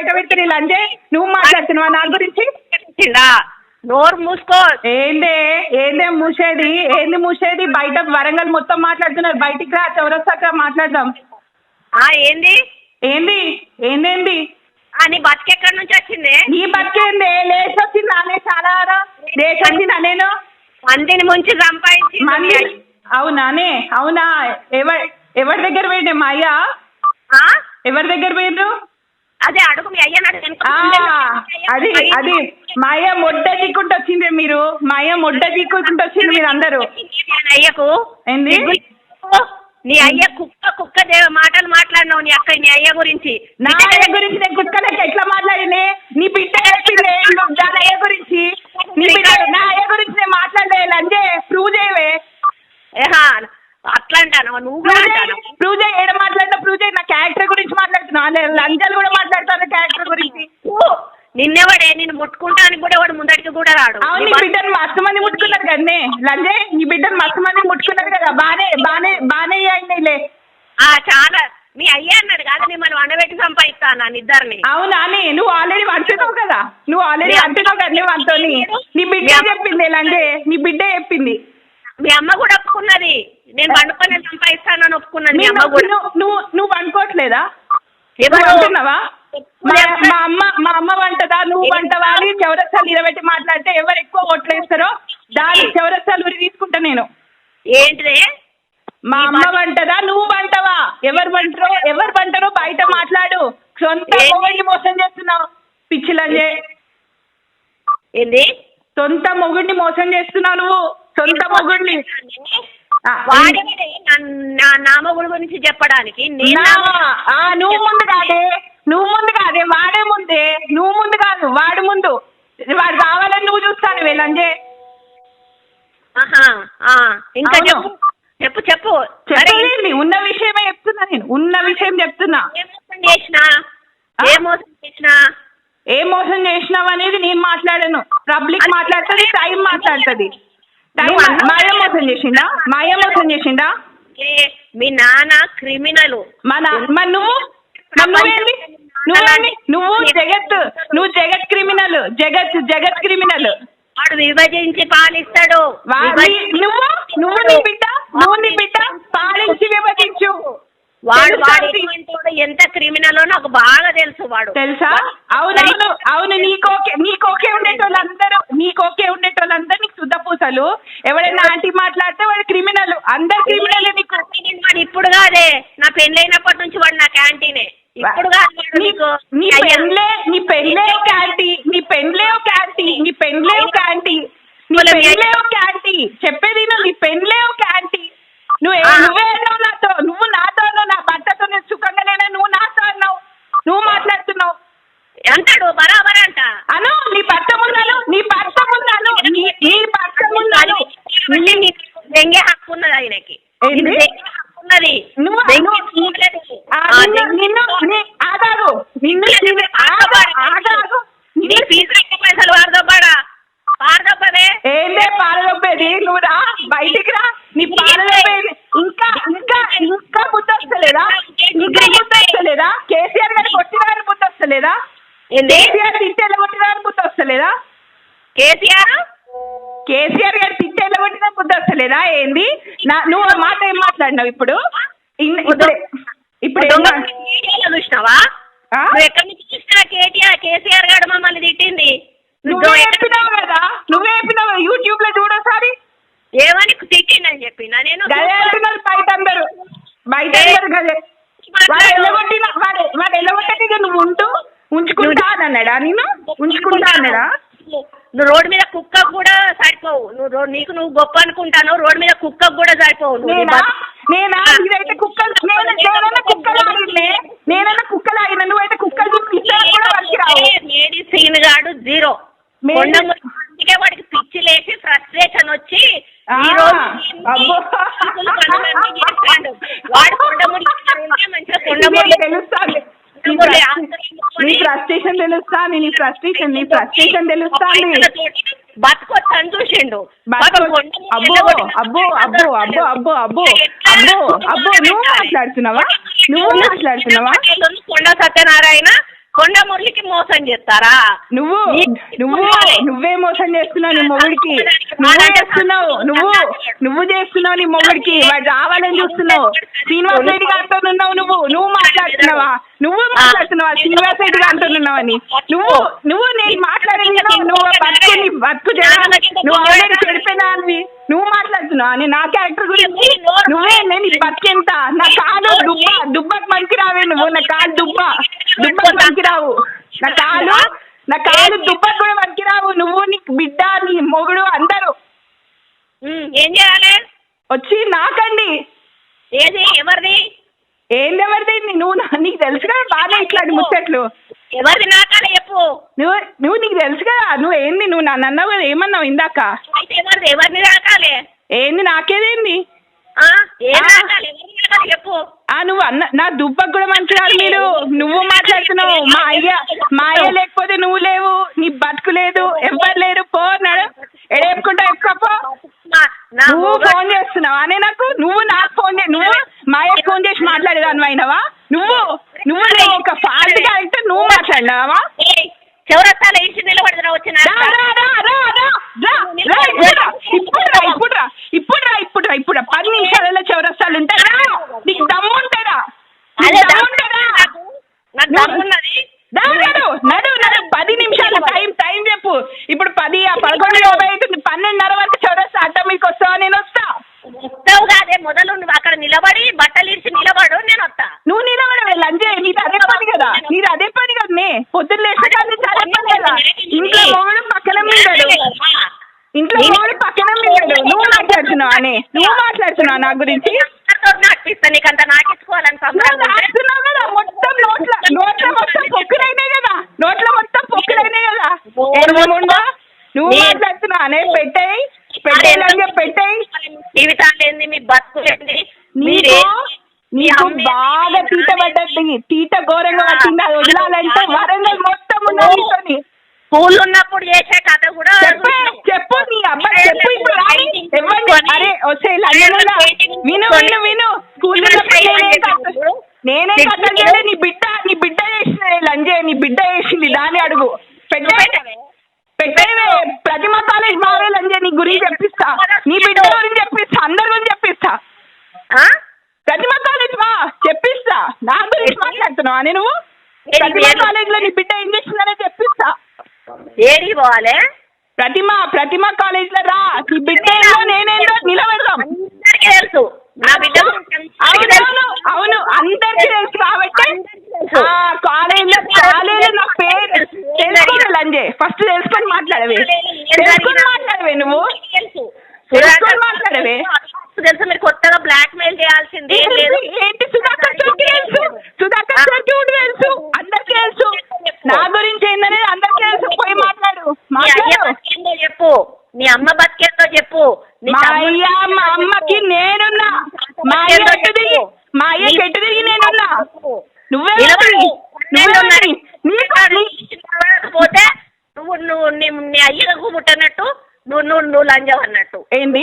బయట పెడుతుంది లంజే? నువ్వు మాట్లాడుతున్నావా నా గురించి? నోరు మూసుకో. ఏందే? ఏందే మూసేది? ఏంది మూసేది? బయట వరంగల్ మొత్తం మాట్లాడుతున్నారు. బయటికి రా చౌరస్తాక మాట్లాడదాం. ఆ ఏంది? ఏంది? ఏందేంది? నీ బతికెక్కడి నుంచి వచ్చింది? నీ బతికేందే లేచి వచ్చిందా? అనే చాలా లేచి వచ్చిందా నేను? మందిని ముంచి సంపాదించి మంది అవునానే అవునా ఎవరి ఎవరి దగ్గర పోయిండే మా అయ్య? ఆ? ఎవరి దగ్గర పోయిండ్రు? అదే అడుగు మీ అయ్యని. అది అది మా అయ్య మొడ్డ దిక్కుంటూ వచ్చింది మీరు. మా అయ్య మొడ్డ దిక్కుంటూ వచ్చింది మీరు అందరూ నీ అయ్యకు. ఏంది? నీ అయ్య కుక్క కుక్క దేవ మాటలు మాట్లాడినావు నీ అక్క నీ అయ్య గురించి. నా అయ్య గురించి నేను కుక్కలకి ఎట్లా మాట్లాడినే? నీ బిడ్డ చెప్పిందే నువ్వు దాని అయ్య గురించి నీ బిడ్డ నా అయ్య గురించి నేను మాట్లాడలే లంజే ప్రూవ్ చేయవే ఏహా, అట్లా అంటాను నువ్వు కూడా అంటాను ప్రూవ్ చేయి ఏడ మాట్లాడినా ప్రూవ్ చేయి నా క్యారెక్టర్ గురించి మాట్లాడుతున్నా అదే లంజాలు కూడా మాట్లాడతాను క్యారెక్టర్ గురించి నిన్నెవడే నేను ముట్టుకుంటానికి కూడా వాడు ముందడికి కూడా రాడు అవును నీ బిడ్డను మస్తు మంది ముట్టుకున్నారు కదనే లంజే నీ బిడ్డను మస్తు మంది ముట్టుకున్నారు కదా. బానే బానే బానే అయినాయిలే ఆ చాలా. మీ అయ్య అన్నాడు కాదు మిమ్మల్ని వండబెట్టి సంపాదిస్తాను నన్ను ఇద్దరిని. అవునానే నువ్వు ఆల్రెడీ అంటున్నావు కదా. నువ్వు ఆల్రెడీ అంటున్నావు కదా నువ్వు అంతోని నీ బిడ్డ చెప్పింది లంజే? నీ బిడ్డ చెప్పింది. మీ అమ్మ కూడా ఒప్పుకున్నది. నేను వండుకొని సంపాదిస్తానని ఒప్పుకున్నది మీ అమ్మ కూడా. నువ్వు నువ్వు ఎవరు? నువ్వు అంటున్నావా మా అమ్మ. మా అమ్మ వంటదా? నువ్వు వంటవా అని చౌరస్తాలు నిలబెట్టి మాట్లాడితే ఎవరు ఎక్కువ ఓట్లు వేస్తారో దాని చౌరస్తాలు ఉరి తీసుకుంటా నేను. ఏంటిది? మా అమ్మ వంటదా? నువ్వు వంటవా? ఎవరు వంటరో ఎవరు వంటరో బయట మాట్లాడు. సొంత? మొగుడిని మోసం చేస్తున్నావు పిచ్చిలంజే ఏంది? సొంత మొగుడిని మోసం చేస్తున్నావు నువ్వు. సొంత మొగుడిని. నా గురించి చెప్పడానికి నువ్వు ముందు కాదే. నువ్వు ముందు కాదే. వాడే ముందే. నువ్వు ముందు కాదు. వాడు ముందు. వాడు కావాలని నువ్వు చూస్తాను వీళ్ళంజే ఇంకా. చెప్పు. చెప్పు చెప్పు. చెప్పేది ఉన్న విషయమే చెప్తున్నా నేను. ఉన్న విషయం చెప్తున్నా. ఏ మోసం చేసినా? ఆ? ఏ మోసం చేసినా? ఏ మోసం చేసినావు అనేది నేను మాట్లాడను. పబ్లిక్ మాట్లాడుతుంది టైం మాట్లాడుతుంది. టైం మాయ మోసం చేసిండా మాయ మోసం చేసిండా ఏ, మీ నాన్న క్రిమినల్. మన మరి నువ్వు? నువ్వేంది? నువ్వేంది? నువ్వు జగత్ నువ్వు జగత్ క్రిమినల్. జగత్ జగత్ క్రిమినల్. వాడు విభజించి పాలిస్తాడు. నువ్వు నువ్వు నీ బిడ్డ నువ్వు నీ బిడ్డ పాలించి విభజించు. వాడు వాడు ఎంత క్రిమినలో నాకు బాగా తెలుసు వాడు. తెలుసా? అవునవును. అవును నీకోకే నీకోకే ఉండేటోళ్ళందరూ నీకోకే ఉండేటోళ్ళందరూ నీకు శుద్ధ పూసలు. ఎవరైనా ఆంటీ మాట్లాడితే వాడు క్రిమినల్. అందరు క్రిమినల్ నీకు. వాడు ఇప్పుడు కాదే. నా పెళ్ళైనప్పటి నుంచి వాడు నా క్యాంటీనే. ఇప్పుడు కాదు నీ-. పెళ్ళే నీ పెళ్ళే ఒక యాంటీ నీ పెళ్ళే ఒక యాంటీ నీ పెళ్ళే ఒక యాంటీ నీ వాళ్ళ మీ పెళ్ళే ఒక యాంటీ చెప్పేది నువ్వు నీ పెళ్ళే ఒక యాంటీ నువ్వే. నువ్వే అన్నావు నాతో నువ్వు నాతో అన్నావు నా భర్తతో నేను సుఖంగా లేనా నువ్వు నాతో అన్నావు నువ్వు మాట్లాడుతున్నావు. అంటాడు బరాబర్ అంట. అను నీ భర్త ముందాను నీ భర్త ముందాను నీ భర్త ముందాను నీకు దెంగే హక్కు ఉన్నది ఆయనకి. ఉన్నది. నువ్వు నిన్ను దెంగే నిన్ను హక్కు నీ ఆగాగు నిన్ను నిన్ను ఆగు ఆగాగు నీ నిన్ను ఫీజు ఎక్కువ పైసలు వాడదబ్బాడా వాడదబ్బదే ఏందే పాలదొబ్బేది నువ్వు రా బయటికి రా నీ పాలదొబ్బేది ఇంకా ఇంకా ఇంకా బుద్ధి వస్తలేదా వస్తలేదా? కేసీఆర్ గారికి కొట్టిన గారి ఏంది? కేసీఆర్ తిట్టేళ్ళ కొట్టిన గారి బుద్ధి వస్తలేదా? కేసీఆర్? కేసీఆర్ గారు తిట్టేళ్ళ కొట్టిన బుద్ధి వస్తలేదా? ఏంది? నా నువ్వు ఆ మాట ఏం మాట్లాడినావు ఇప్పుడు? ఇప్పుడే చూసినావా? ఎక్కడి నుంచి చూసినా కేటీఆర్ కేసీఆర్ గారు మమ్మల్ని తిట్టింది నువ్వు నువ్వే ఎక్కడి చెప్పినావు కదా నువ్వే చెప్పినావు యూట్యూబ్లో చూడోసారి ఏమని తిట్టిందని చెప్పినా నేను గదే అంటున్నారు బయట అందరు బయట అందరు గదే వాడు ఎల్లగొట్టిన వాడు వాడు ఎల్లగొట్టక ఇక నువ్వు ఉంటూ ఉంచుకుంటా అని అన్నాడా నేను ఉంచుకుంటా అన్నాడా నువ్వు రోడ్డు మీద కుక్క కూడా సరిపోవు నువ్వు నీకు నువ్వు గొప్ప అనుకుంటాను రోడ్డు మీద కుక్క కూడా సరిపోవు నువ్వు నేనా? ఇదైతే కుక్కలు నేను నేనన్నా కుక్కలు నేనన్నా కుక్కలు నువ్వైతే కుక్కలు చూసి కూడా వచ్చి రావు మేడి సీన్ గాడు జీరో. మేడి- కొండమురి అందుకే వాడికి పిచ్చి లేచి ఫ్రస్ట్రేషన్ వచ్చి ఆ, ఈ రోజు అబ్బో. పనులు పనులన్నీ చేస్తాడు. వాడు కొండమురి ఉంటే మంచిగా కొండమురి నీ ఫ్రస్ట్రేషన్ తెలుస్తాను నీ ఫ్రస్ట్రేషన్ నీ ఫ్రస్ట్రేషన్ పైసలతోటి బతకొచ్చని చూసిండు. అబ్బో అబ్బో అబ్బో అబ్బో అబ్బో అబ్బో అబ్బో అబ్బో నువ్వు మాట్లాడుతున్నావా? నువ్వు మాట్లాడుతున్నావా? కొండ సత్యనారాయణ కొండ మురళికి మోసం చేస్తారా? నువ్వు నువ్వు. నువ్వే మోసం చేస్తున్నావు నీ మొగుడికి. నువ్వు చేస్తున్నావు నువ్వు నువ్వు చేస్తున్నావు నీ మొగుడికి. వాడు రావాలని చూస్తున్నావు. శ్రీనివాస్ రెడ్డి గారితో ఉన్నావు నువ్వు. నువ్వు మాట్లాడుతున్నావా? నువ్వు మాట్లాడుతున్నావా? శ్రీనివాస్ రెడ్డి గారితో ఉన్నావని. నువ్వు నువ్వు నేను మాట్లాడేది. నువ్వు బతుకు నువ్వు ఆల్రెడీ నువ్వు మాట్లాడుతున్నావా నేను నా క్యారెక్టర్ గురించి నువ్వే నేను బతికెంత. నా కాలు దుబ్బ. దుబ్బకు మంచి రావే నువ్వు. నా కాలు దుబ్బ. దుబ్బకు మంచి రావు నా కాలు నా కాలు దుబ్బకు కూడా మంచి రావు నువ్వు నీ బిడ్డ నీ మొగుడు అందరూ. ఏం చేయాలి? వచ్చి నాకండి. ఏది? ఎవరిది? ఏంది ఎవరిది? నువ్వు నీకు తెలుసు కదా బాగా ఇట్లాంటి ముచ్చట్లు. ఎవరిది చెప్పు నువ్వు నువ్వు నీకు తెలుసు కదా నువ్వు ఏంది నువ్వు నన్ను అన్నావు కదా ఏమన్నావు ఇందాక? అయితే ఎవరిది ఎవరిని నాకాలే ఏంది నాకేదేంది ఆ? ఏం ఆ. నాకాలి ఎవరిని నాకాలి చెప్పు. ఆ నువ్వు అన్న నా దుబ్బకు కూడా మంచిరాలు మీరు. నువ్వు మాట్లాడుతున్నావు. మా అయ్య మా అయ్య లేకపోతే నువ్వు లేవు నీ బతుకు లేదు ఎవ్వరు లేరు. పో అన్నాడు. ఎడేపుకుంటా నా- నా నువ్వు మొగ- ఫోన్ చేస్తున్నావా అనే నాకు? నువ్వు నాకు ఫోన్ చే నువ్వు మా అయ్యకు ఫోన్ చేసి మాట్లాడేదాన్ని అయినవా నువ్వు నువ్వు నువ్వు ఒక ఫాల్ట్ నువ్వు మాట్లాడినావా ఏయ్, చౌరస్తాలో ఇచ్చి నిలబడదురా వచ్చిన రా, రా, రా, రా, రా, రా, రా, ఇప్పుడు రా, ఇప్పుడు రా, ఇప్పుడు రా, ఇప్పుడు రా, ఇప్పుడు రా, ఇప్పుడు రా. పది నిమిషాలలో చౌరస్తాలు ఉంటారా నీకు దమ్ము ఉంటారా నీకు అదే దమ్ము ఉంటారా నాకు నాకు దమ్మున్నది దా, నడు నడు నడు పది నిమిషాలు టైం టైం చెప్పు ఇప్పుడు పది ఆ పదకొండు యాభై అవుతుంది పన్నెండున్నర వరకు చౌరస్తా అడ్డ మీకు వస్తావా నేను వస్తా వస్తావు కాదే మొదలు నువ్వు అక్కడ నిలబడి బట్టలు ఇచ్చి నిలబడు నేను వస్తా నువ్వు నిలబడవే లంజే నీది అదే పని కదా నీది అదే పని కదా నే పొద్దున్న లేచి కానీ చాలా పని కదా ఇంట్లో మొగుడు పక్కన మీడాడు ఇంట్లో మొగుడు పక్కన మీడాడు నువ్వు మాట్లాడుతున్నావు అనే నువ్వు మాట్లాడుతున్నావు నా గురించి నాకిస్తా నీకు అంత నాకిచ్చుకోవాలని నువ్వు సంబరంగా ఉంటే. రాస్తున్నావు కదా మొత్తం నోట్ల నోట్ల మొత్తం పొక్కులైనాయి కదా నోట్ల మొత్తం పొక్కులైనాయి కదా ఏమేముందా నువ్వు నీ- మాట్లాడుతున్నావు అనే పెట్టేయి పెట్టేయి లంజే పెట్టేయి జీవితాలు ఏంది మీ బతుకులు ఏంది నీకు మీరే నీకు బాగా తీట పడ్డది తీట ఘోరంగా వదలాలంటే వరంగల్ మొత్తం ఉన్నది. స్కూల్ ఉన్నప్పుడు చేసే కథ కూడా చెప్పే చెప్పు నీ అబ్బాయి చెప్పు ఇప్పుడు ఇవ్వండి అరే వచ్చే విను విను విను. స్కూల్ నేనే కథ- నేనే కథ చేయలే నీ బిడ్డ నీ బిడ్డ చేసింది లంజే నీ బిడ్డ చేసింది దాన్ని అడుగు. పెట్టే పెట్టేవే. ప్రతిమ కాలేజ్ మావే లంజే నీ గురించి చెప్పిస్తా. నీ బిడ్డ గురించి చెప్పిస్తా. అందరి గురించి చెప్పిస్తా. ఆ? ప్రతిమ కాలేజ్ మా చెప్పిస్తా. నా గురించి మాట్లాడుతున్నావా? నేను? నువ్వు ప్రతిమ? కాలేజ్లో నీ బిడ్డ ఏం చేసిందనే చెప్పిస్తా. ఏడికి పోవాలి? ప్రతిమ ప్రతిమ కాలేజ్లో రా. నీ బిడ్డ ఏందో నేనేందో నిలబెడదాం అందరికీ తెలుసు నా బిడ్డ గురించి అందరికీ అవును తెలుసు. అవును అవును అందరికీ తెలుసు కాబట్టి తెలుసు. ఆ కాలేజ్లో కాలేజ్ నా పేరు తెలుసుకోండి లంజే ఫస్ట్ తెలుసుకొని మాట్లాడవే తెలుసుకొని మాట్లాడవే నువ్వు తెలుసు తెలుసుకొని మాట్లాడవే తెలుసు మీరు కొత్తగా బ్లాక్ మెయిల్ చేయాల్సింది ఏం లేదు ఏంటి ఏంటి సుధాకర్ చౌకి తెలుసు సుధాకర్ చౌకి ఉండి తెలుసు అందరికీ తెలుసు నా గురించి ఏందనేది అందరికీ తెలుసు పోయి మాట్లాడు నీ అయ్య మాట్లాడు బతికేందో చెప్పు నీ అమ్మ బతికేందో చెప్పు నీ మా తమ్ముడు అయ్య మా అమ్మకి నేనున్నా మా అయ్య ఎట్టు తిరిగి మా అయ్య ఎట్టు తిరిగి నేనున్నా నువ్వే నిలబడు. నువ్వే ఉన్నాయి. నీకు నీ- పోతే నువ్వు నువ్వు నీ నీ అయ్యకు పుట్టినట్టు నువ్వు నువ్వు నువ్వు లంజం అన్నట్టు ఏంది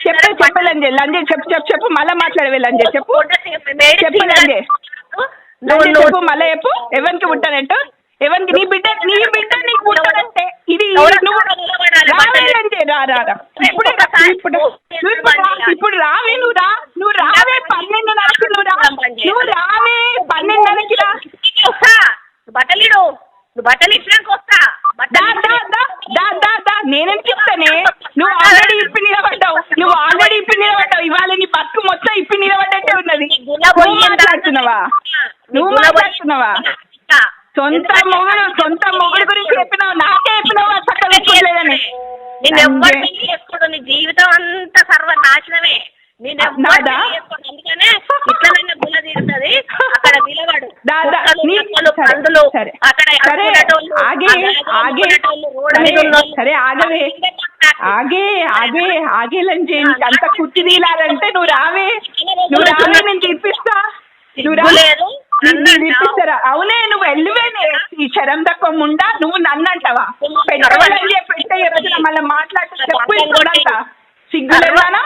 చెప్పు చెప్పు లంజే లంజే చెప్పు చెప్పు చెప్పు మళ్ళా మాట్లాడవే లంజే చెప్పు చెప్పు లంజే నువ్వు లంజే నువ్వు చెప్పు మళ్ళా చెప్పు ఎవరికి పుట్టానట్టు ఎవరికి నీ బిడ్డ నీ బిడ్డ నీకు పుట్టానంటే ఇది నువ్వు నిలబడాలి? రావే లంజే రా రా రా ఇప్పుడు రా, ఇప్పుడు నువ్వు ఇప్పుడు రా, రావే నువ్వు రా నువ్వు రావే పన్నెండున్నరకి నువ్వు రా నువ్వు రావే పన్నెండున్నరకి రా వస్తా నువ్వు బట్టలు ఇచ్చినాక వస్తా. నేనేం చెప్తానే? నువ్వు ఆల్రెడీ ఇప్పి నిలబడ్డావు. నువ్వు ఆల్రెడీ ఇప్పి నిలబడ్డావు. ఇవాళ నీ బతుకు మొత్తం ఇప్పి నిలబడ్డట్టే ఉన్నది. నువ్వు మాట్లాడుతున్నావా? నువ్వు మాట్లాడుతున్నావా? సొంత మొగుడు సొంత మొగుడు గురించి చెప్పినావు? నాకే చెప్పినావు? చక్కగా చెప్పలేదని. నేను ఎవ్వరు చేసుకోడు నీ జీవితం అంతా సర్వనాశనమే. అందుకనే ఇట్లనే తీరుతుంది. అక్కడ నిలబడు. పందులు. అక్కడ ఆగే, ఆగే, సరే, ఆగవే. ఆగే ఆగే అంత కుర్తి తీలాలంటే నువ్వు రావే. నువ్వు రావే నేను తీర్పిస్తా. నువ్వు రా. సిగ్గు లేదు? నీకు నన్ను నేను తీర్పిస్తారా అవునే నువ్వు వెళ్ళివేనే ఈ శరం తక్కువ ముండా నువ్వు నన్ను అంటావా? పెట్టే పెట్టే రోజున మళ్ళీ మాట్లాడితే చెప్పు ఇప్పుడంతా సిగ్గులేదానా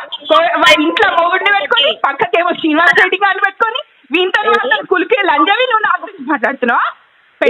ఇంట్లో మొగుడిని పెట్టుకొని పక్కకేమో శ్రీనివాస్ రెడ్డి గారిని పెట్టుకొని వీంతో మాత్రం కులికే లంజవి నువ్వు నా గురించి మాట్లాడుతున్నావా